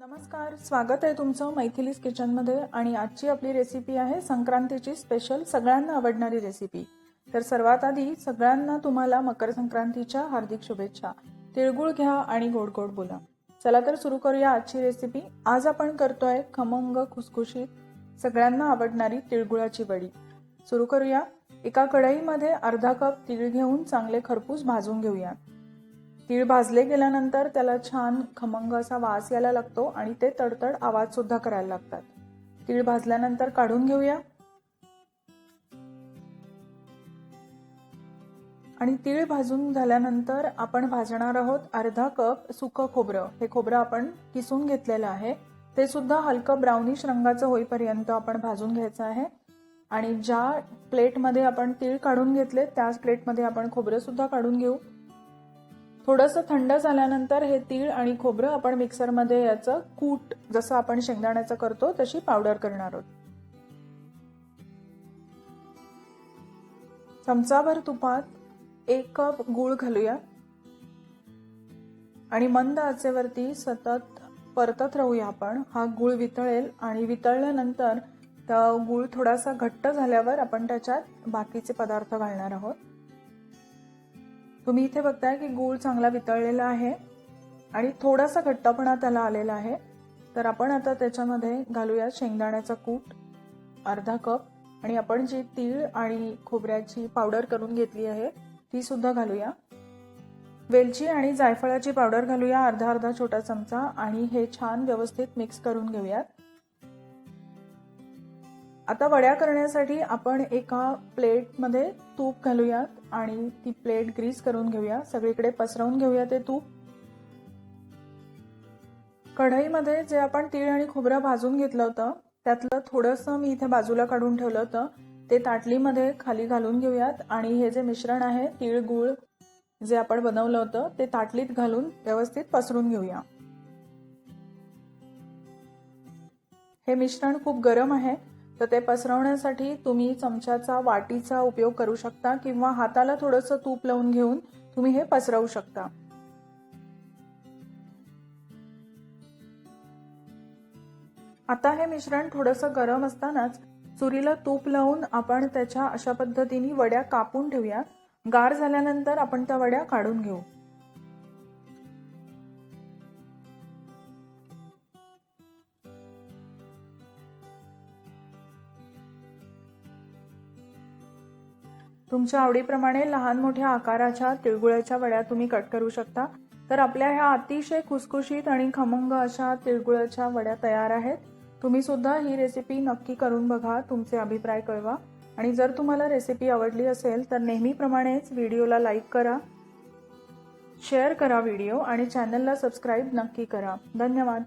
नमस्कार स्वागत आहे तुमचं मैथिलीस किचनमध्ये आणि आजची आपली रेसिपी आहे संक्रांतीची स्पेशल सगळ्यांना आवडणारी रेसिपी तर सर्वात आधी सगळ्यांना तुम्हाला मकर संक्रांतीच्या हार्दिक शुभेच्छा. तिळगुळ घ्या आणि गोड गोड बोला. चला तर सुरू करूया आजची रेसिपी आज आपण करतोय खमंग खुसखुशीत सगळ्यांना आवडणारी तिळगुळाची वडी. सुरू करूया. एका कढईमध्ये अर्धा कप तीळ घेऊन चांगले खरपूस भाजून घेऊया. तीळ भाजले गेल्यानंतर त्याला छान खमंग असा वास यायला लागतो आणि ते तडतड आवाज सुद्धा करायला लागतात. तीळ भाजल्यानंतर काढून घेऊया. आणि तीळ भाजून झाल्यानंतर आपण भाजणार आहोत अर्धा कप सुकं खोबरं. हे खोबरं आपण किसून घेतलेलं आहे. ते सुद्धा हलकं ब्राउनिश रंगाचं होईपर्यंत आपण भाजून घ्यायचं आहे. आणि ज्या प्लेटमध्ये आपण तीळ काढून घेतले त्याच प्लेटमध्ये आपण खोबरं सुद्धा काढून घेऊ. थोडंसं थंड झाल्यानंतर हे तीळ आणि खोबरं आपण मिक्सरमध्ये याचं कूट जसं आपण शेंगदाण्याचं करतो तशी पावडर करणार आहोत. चमचाभर तुपात एक कप गूळ घालूया. आणि मंद आचेवरती सतत परतत राहूया आपण. हा गूळ वितळेल आणि वितळल्यानंतर गूळ थोडासा घट्ट झाल्यावर आपण त्याच्यात बाकीचे पदार्थ घालणार आहोत. तुम्ही इथे बघताय की गूळ चांगला वितळलेला आहे आणि थोडासा घट्टपणा त्याला आलेला आहे. तर आपण आता त्याच्यामध्ये घालूया शेंगदाण्याचा कूट अर्धा कप आणि आपण जी तीळ आणि खोबऱ्याची पावडर करून घेतली आहे ती सुद्धा घालूया. वेलची आणि जायफळाची पावडर घालूया अर्धा अर्धा छोटा चमचा आणि हे छान व्यवस्थित मिक्स करून घेऊयात. आता वड्या करण्यासाठी आपण एका प्लेटमध्ये तूप घालूयात आणि ती प्लेट ग्रीस करून घेऊया. सगळीकडे पसरवून घेऊया ते तूप. कढईमध्ये जे आपण तीळ आणि खोबरं भाजून घेतलं होतं त्यातलं थोडंसं मी इथे बाजूला काढून ठेवलं होतं. ते ताटलीमध्ये खाली घालून घेऊयात आणि हे जे मिश्रण आहे तीळ गुळ जे आपण बनवलं होतं ते ताटलीत घालून व्यवस्थित पसरून घेऊया. हे मिश्रण खूप गरम आहे. तर ते पसरवण्यासाठी तुम्ही चमच्याचा वाटीचा उपयोग करू शकता किंवा हाताला थोडंसं तूप लावून घेऊन तुम्ही हे पसरवू शकता. आता हे मिश्रण थोडंसं गरम असतानाच चुरीला तूप लावून आपण त्याच्या अशा पद्धतीने वड्या कापून ठेवूया. गार झाल्यानंतर आपण त्या वड्या काढून घेऊ. तुमच्या आवडीप्रमाणे लहान मोठ्या आकाराच्या तिळगुळाच्या वड्या तुम्ही कट करू शकता. तर आपल्या ह्या अतिशय खुसखुशीत आणि खमंग अशा तिळगुळाच्या वड्या तयार आहेत. तुम्ही सुद्धा ही रेसिपी नक्की करून बघा तुमचे अभिप्राय कळवा. आणि जर तुम्हाला रेसिपी आवडली असेल तर नेहमीप्रमाणेच व्हिडिओला लाईक करा शेअर करा व्हिडिओ आणि चॅनलला सबस्क्राईब नक्की करा. धन्यवाद.